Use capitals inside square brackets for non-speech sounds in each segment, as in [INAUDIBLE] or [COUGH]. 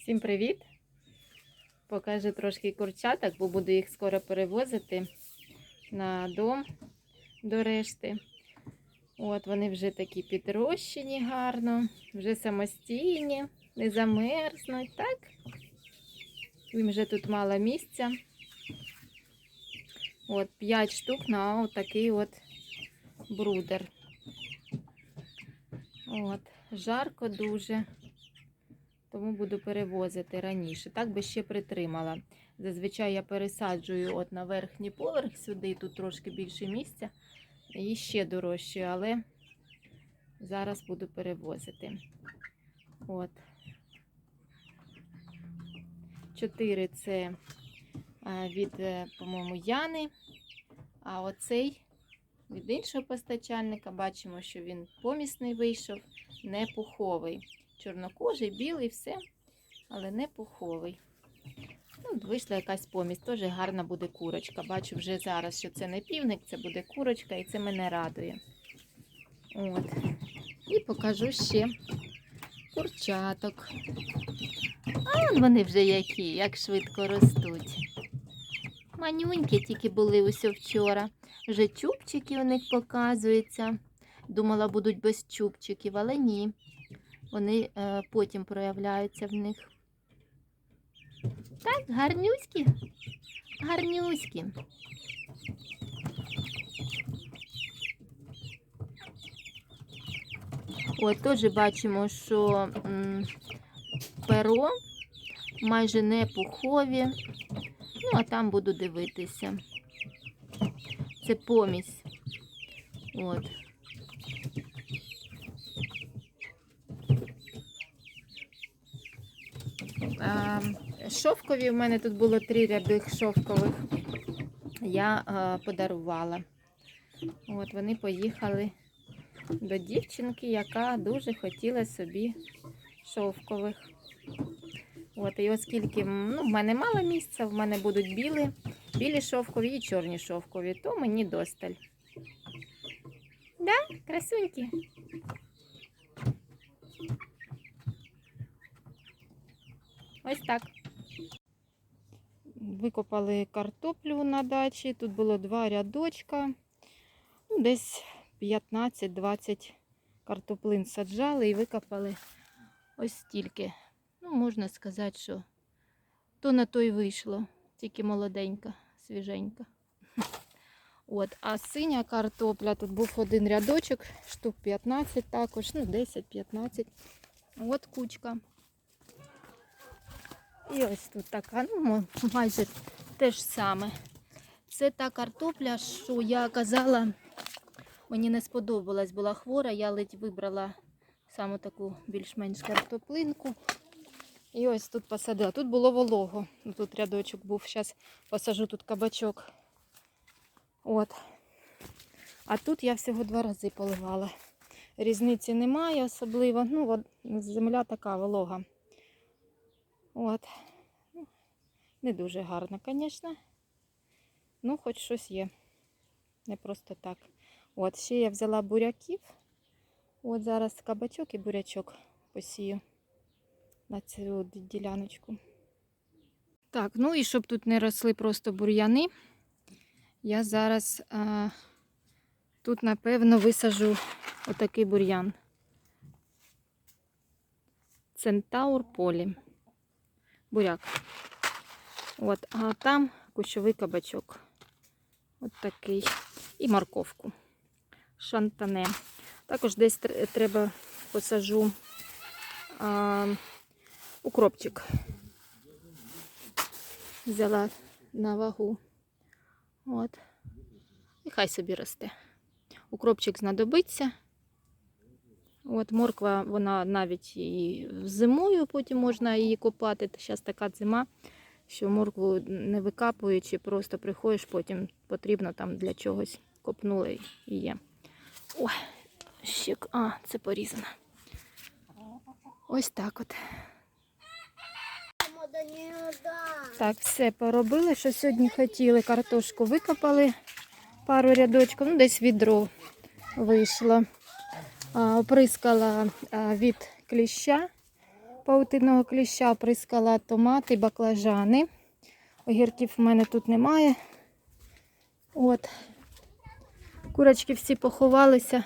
Всім привіт! Покажу трошки курчаток, бо буду їх скоро перевозити на дом до решти. От вони вже такі підрощені гарно, вже самостійні, не замерзнуть, так? Їм вже тут мало місця. От 5 штук на отакий от брудер. От, жарко дуже тому буду перевозити раніше. Так би ще притримала. Зазвичай я пересаджую от на верхній поверх сюди, тут трошки більше місця. І ще дорожче, але зараз буду перевозити. От. Чотири це від, е, по-моєму, Яни. А оцей від іншого постачальника бачимо, що він помісний вийшов, не пуховий чорнокожий, білий, все, але не пуховий. Ну, вийшла якась помість, теж гарна буде курочка. Бачу вже зараз, що це не півник, це буде курочка, і це мене радує. От. І покажу ще курчаток. А вон вони вже які, як швидко ростуть. Манюнькі тільки були усе вчора. Вже чубчики у них показуються. Думала, будуть без чубчиків, але ні. Вони е, потім проявляються в них. Так, гарнюські. Гарнюські. От теж бачимо, що м, перо майже не пухові. Ну, а там буду дивитися. Це помість. От. А, Шовкові в мене тут було три рядих шовкових. Я а, подарувала. От вони поїхали до дівчинки, яка дуже хотіла собі шовкових. От, і оскільки ну, в мене мало місця, в мене будуть білі, білі шовкові і чорні шовкові, то мені досталь. Да, красуньки? Ось так. Викопали картоплю на дачі. Тут було два рядочка. Ну, десь 15-20 картоплин саджали і викопали ось стільки. Ну, можна сказати, що то на то й вийшло. Тільки молоденька, свіженька. [LAUGHS] От, а синя картопля, тут був один рядочок, штук 15 також, ну 10-15. От кучка. І ось тут така, ну майже те ж саме. Це та картопля, що я казала, мені не сподобалась, була хвора, я ледь вибрала саме таку більш-менш картоплинку. І ось тут посадила. Тут було волого. Тут рядочок був. Зараз посажу тут кабачок. От. А тут я всього два рази поливала. Різниці немає особливо. Ну, от земля така волога. От. Ну, Не дуже гарно, звісно. Ну, хоч щось є. Не просто так. От, ще я взяла буряків. От зараз кабачок і бурячок посію на цю діляночку. Так, ну і щоб тут не росли просто бур'яни, я зараз а, тут, напевно, висажу отакий бур'ян. Центаур полі. Буряк. От, а там кущовий кабачок. От такий. І морковку. Шантане. Також десь треба посажу а, укропчик. Взяла на вагу. От. І хай собі росте. Укропчик знадобиться. От морква, вона навіть і зимою потім можна її копати. Зараз така зима, що моркву не викапуючи, просто приходиш, потім потрібно там для чогось копнули і є. Ой, ще, а, це порізано. Ось так от. Так, все поробили, що сьогодні хотіли. Картошку викопали пару рядочків, ну десь відро вийшло. Оприскала від кліща паутинного кліща прискала томати, баклажани. Огірків в мене тут немає. От. Курочки всі поховалися.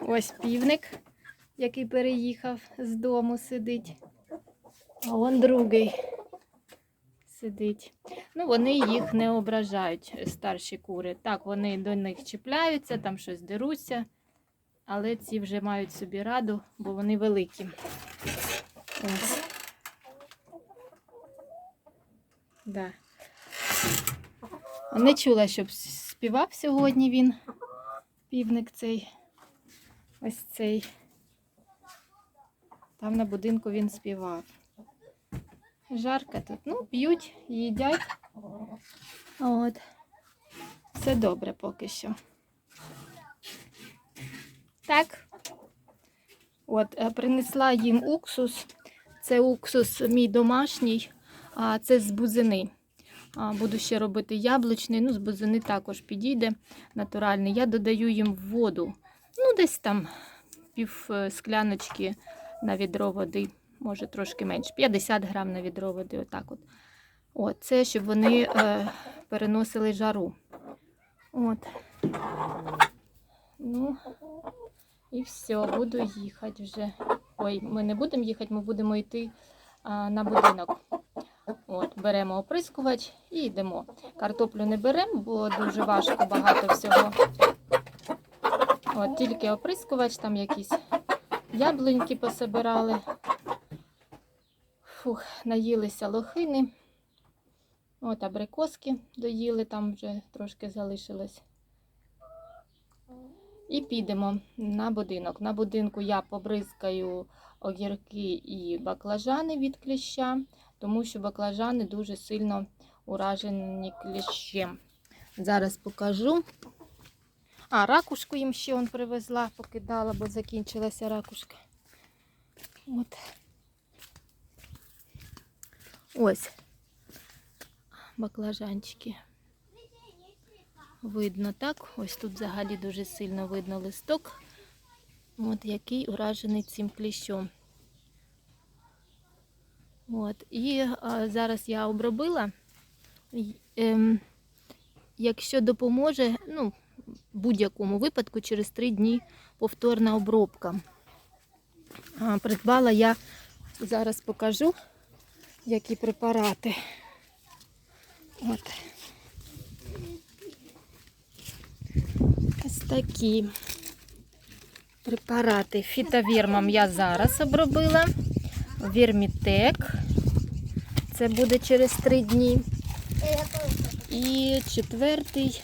Ось півник, який переїхав з дому, сидить. А он другий сидить. Ну, вони їх не ображають, старші кури. Так, вони до них чіпляються, там щось деруться, але ці вже мають собі раду, бо вони великі. Ось. Да. Не чула, щоб співав сьогодні він, півник цей, ось цей. Там на будинку він співав. Жарко тут. Ну, п'ють, їдять. От. Все добре поки що. Так. От, е, принесла їм уксус. Це уксус мій домашній, а це з бузини. Буду ще робити яблучний, ну, з бузини також підійде натуральний. Я додаю їм воду. Ну, десь там пів е, скляночки на відро води, може трошки менше. 50 грам на відро води. Отак от. От, це щоб вони е, переносили жару. От. Ну, і все, буду їхати вже. Ой, ми не будемо їхати, ми будемо йти а, на будинок. От, беремо оприскувач і йдемо. Картоплю не беремо, бо дуже важко багато всього. От, тільки оприскувач, там якісь яблуньки пособирали. Фух, наїлися лохини. От абрикоски доїли, там вже трошки залишилось. І підемо на будинок. На будинку я побризкаю огірки і баклажани від кліща, тому що баклажани дуже сильно уражені кліщем. Зараз покажу. А, ракушку їм ще он привезла, покидала, бо закінчилася ракушка. От. Ось баклажанчики. Видно так. Ось тут взагалі дуже сильно видно листок, от який уражений цим кліщом. От. І а, зараз я обробила. Ем, якщо допоможе, ну, в будь-якому випадку через 3 дні повторна обробка. А, придбала я, зараз покажу, які препарати. От. Такі препарати. Фітовірмом я зараз обробила. Вірмітек. Це буде через 3 дні. І четвертий,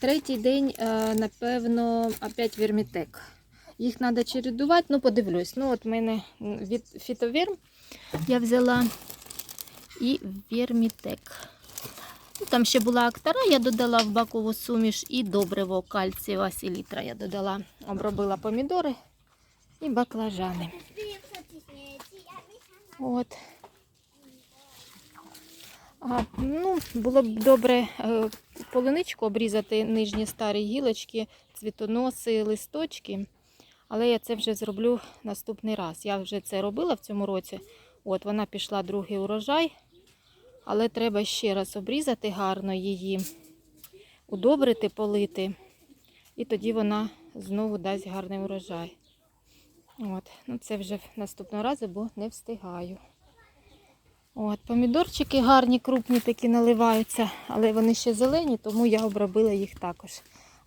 третій день, е, напевно, опять вірмітек. Їх треба чередувати, ну подивлюсь. Ну, от в мене від фітовірм я взяла і вірмітек. Ну, Там ще була актара, я додала в бакову суміш і добриво кальцієва селітра я додала. Обробила помідори і баклажани. От. А, ну, було б добре е, полуничку обрізати нижні старі гілочки, цвітоноси, листочки. Але я це вже зроблю наступний раз. Я вже це робила в цьому році. От вона пішла другий урожай. Але треба ще раз обрізати гарно її, удобрити, полити. І тоді вона знову дасть гарний урожай. От, ну це вже наступного разу, бо не встигаю. От, помідорчики гарні, крупні такі наливаються, але вони ще зелені, тому я обробила їх також.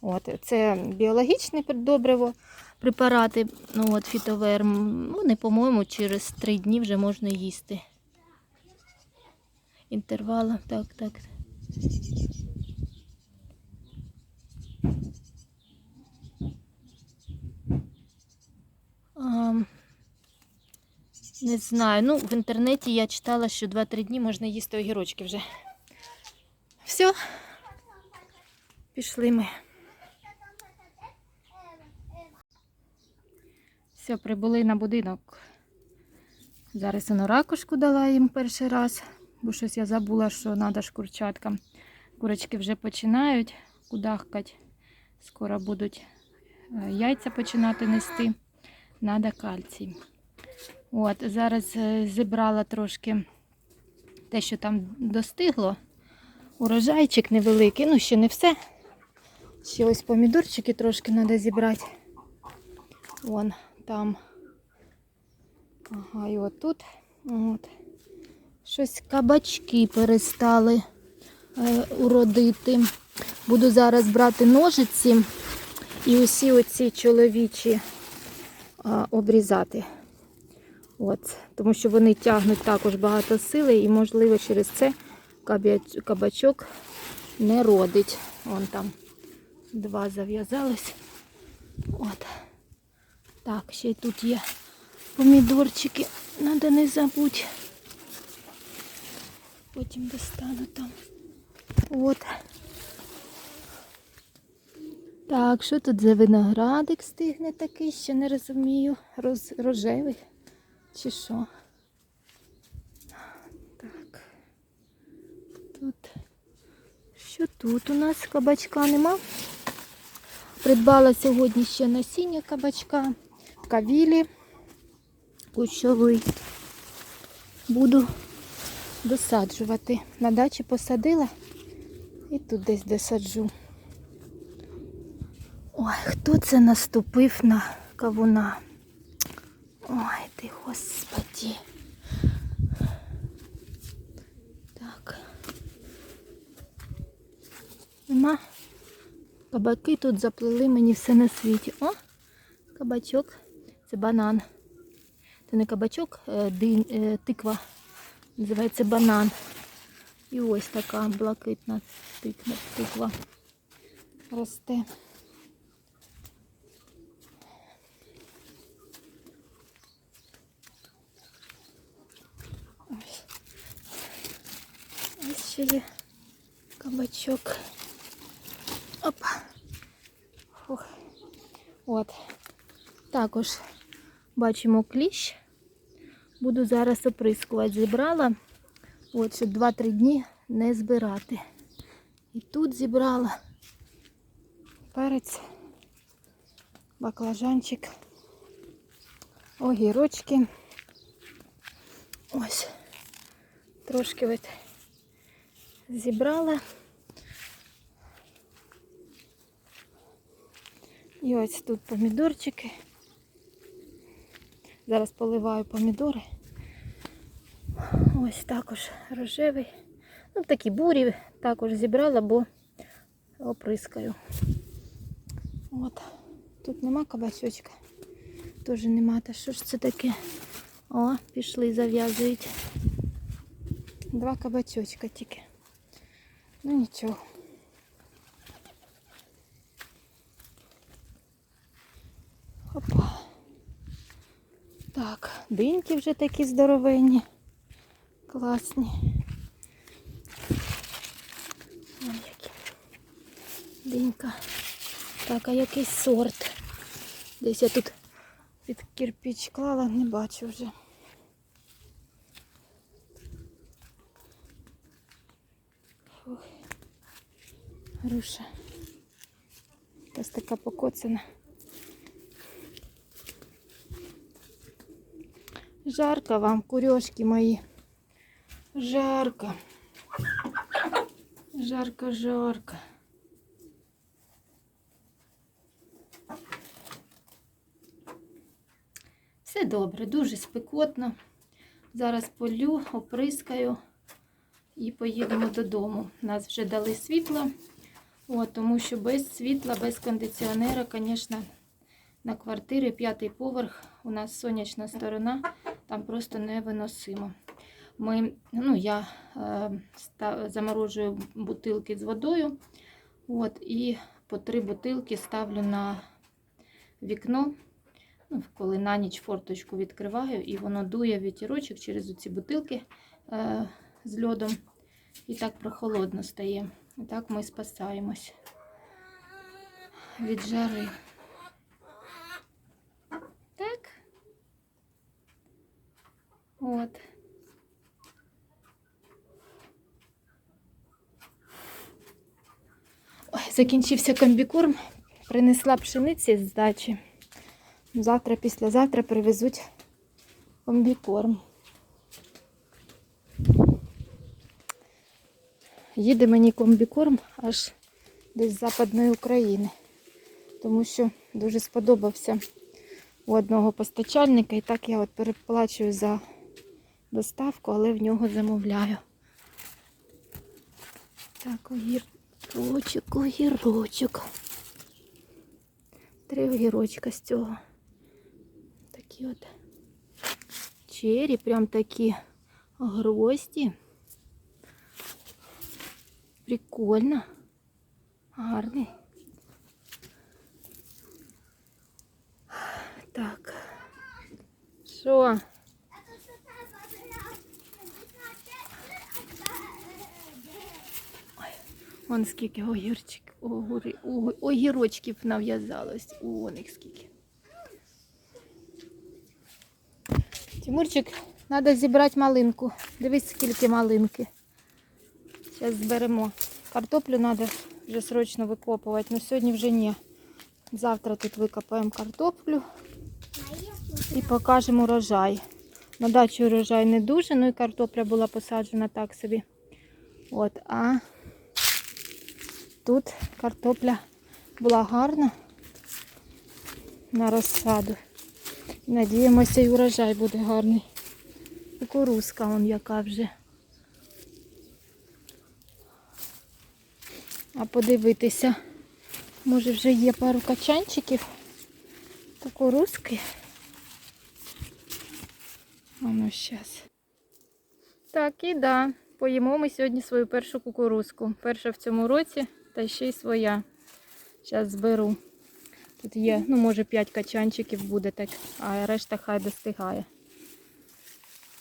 От, це біологічне добриво, препарати, ну от фітоверм. Вони, по-моєму, через три дні вже можна їсти. Інтервалом, так, так. А, не знаю. Ну, в інтернеті я читала, що 2-3 дні можна їсти огірочки вже. Все. Пішли ми. Все, прибули на будинок. Зараз я ракушку дала їм перший раз, бо щось я забула, що треба ж курчаткам. Курочки вже починають кудахкать. Скоро будуть е, яйця починати нести. Надо кальцій. От, зараз е, зібрала трошки те, що там достигло. Урожайчик невеликий, ну ще не все. Ще ось помідорчики трошки треба зібрати. Вон там. Ага, і отут. От. Щось кабачки перестали е, уродити. Буду зараз брати ножиці і усі оці чоловічі а, обрізати. От, тому що вони тягнуть також багато сили і, можливо, через це кабачок не родить. Вон там два зав'язались. От. Так, ще й тут є помідорчики. Надо не забудь. Потім достану там. От. Так, що тут за виноградик стигне такий, ще не розумію. Роз, рожевий чи що? Так. Тут. Що тут у нас кабачка нема? Придбала сьогодні ще насіння кабачка, кавілі, кущовий. Буду досаджувати. На дачі посадила і тут десь досаджу. Ой, хто це наступив на кавуна? Ой, ти господі. Так. Нема. Кабаки тут заплели мені все на світі. О, кабачок. Це банан. Це не кабачок, е, дин, е, тиква. Називається банан. І ось така блакитна тиква, тиква росте. Ось. Ось ще є кабачок. Опа. Фух. От. Також бачимо кліщ. Буду зараз оприскувати. Зібрала. От, щоб 2-3 дні не збирати. І тут зібрала перець, баклажанчик, огірочки. Ось. Трошки от зібрала. І ось тут помідорчики. Зараз поливаю помідори. Ось також рожевий. Ну, такі бурі також зібрала, бо оприскаю. От. Тут нема кабачочка. Теж нема. Та що ж це таке? О, пішли, зав'язують. Два кабачочка тільки. Ну нічого. Опа. Так, диньки вже такі здоровенні. Класні. Ой, які. Динька. Так, а який сорт? Десь я тут під кирпіч клала, не бачу вже. Фух. Груша. Ось така покоцана. Жарко вам, курежки мої. Жарко. Жарко, жарко. Все добре, дуже спекотно. Зараз полю, оприскаю і поїдемо додому. Нас вже дали світло, От, тому що без світла, без кондиціонера, звісно, на квартирі п'ятий поверх, у нас сонячна сторона, там просто невиносимо. Ми, ну, я е, ста- заморожую бутилки з водою. От, і по три бутилки ставлю на вікно. Ну, коли на ніч форточку відкриваю, і воно дує вітірочок через ці бутилки е, з льодом. І так прохолодно стає. І так ми спасаємось від жари. Так. От. Ой, закінчився комбікорм. Принесла пшениці з дачі. Завтра, післязавтра привезуть комбікорм. Їде мені комбікорм аж десь з Западної України, тому що дуже сподобався у одного постачальника, і так я от переплачую за доставку, але в нього замовляю. Так, огірочок, огірочок. Три огірочка з цього. Такі от чері, прям такі грозді. Прикольно. Гарний. Так. Що? Вон скільки огірчик, огурі, ого- огірочків нав'язалось. Вон їх скільки. Тимурчик, треба зібрати малинку. Дивись, скільки малинки. Зараз зберемо. Картоплю треба вже срочно викопувати, але сьогодні вже ні. Завтра тут викопаємо картоплю і покажемо урожай. На дачі урожай не дуже, ну і картопля була посаджена так собі. От, а тут картопля була гарна на розсаду. Надіємося, і урожай буде гарний. Кукурузка он яка вже. А подивитися, може вже є пару качанчиків кукурузки. Воно зараз. Так, і да. Поїмо ми сьогодні свою першу кукурузку. Перша в цьому році, та ще й своя. Зараз зберу. Тут є, ну, може, 5 качанчиків буде, так, а решта хай достигає.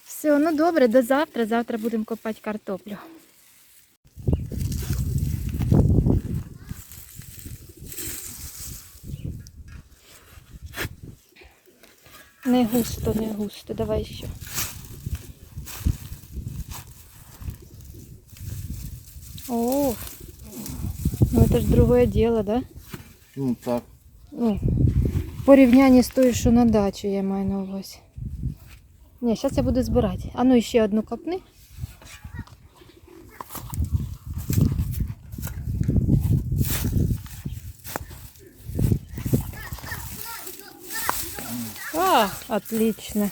Все, ну добре, до завтра. Завтра будемо копати картоплю. Не густо, не густо. Давай ще. О, ну это ж другое дело, да? Ну так. Ну, в порівнянні з тою, що на дачу я маю на увазі. Ні, зараз я буду збирати. А ну ще одну копни. А, отлично.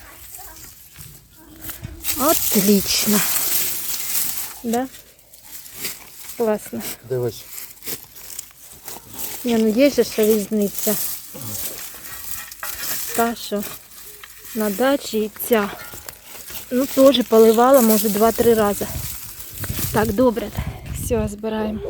Отлично. Да? Классно. Дивись. Ні, ну є же ще різниця. Та, що на дачі і ця. Ну, теж поливала, може, два-три рази. Так, добре. Все, збираємо.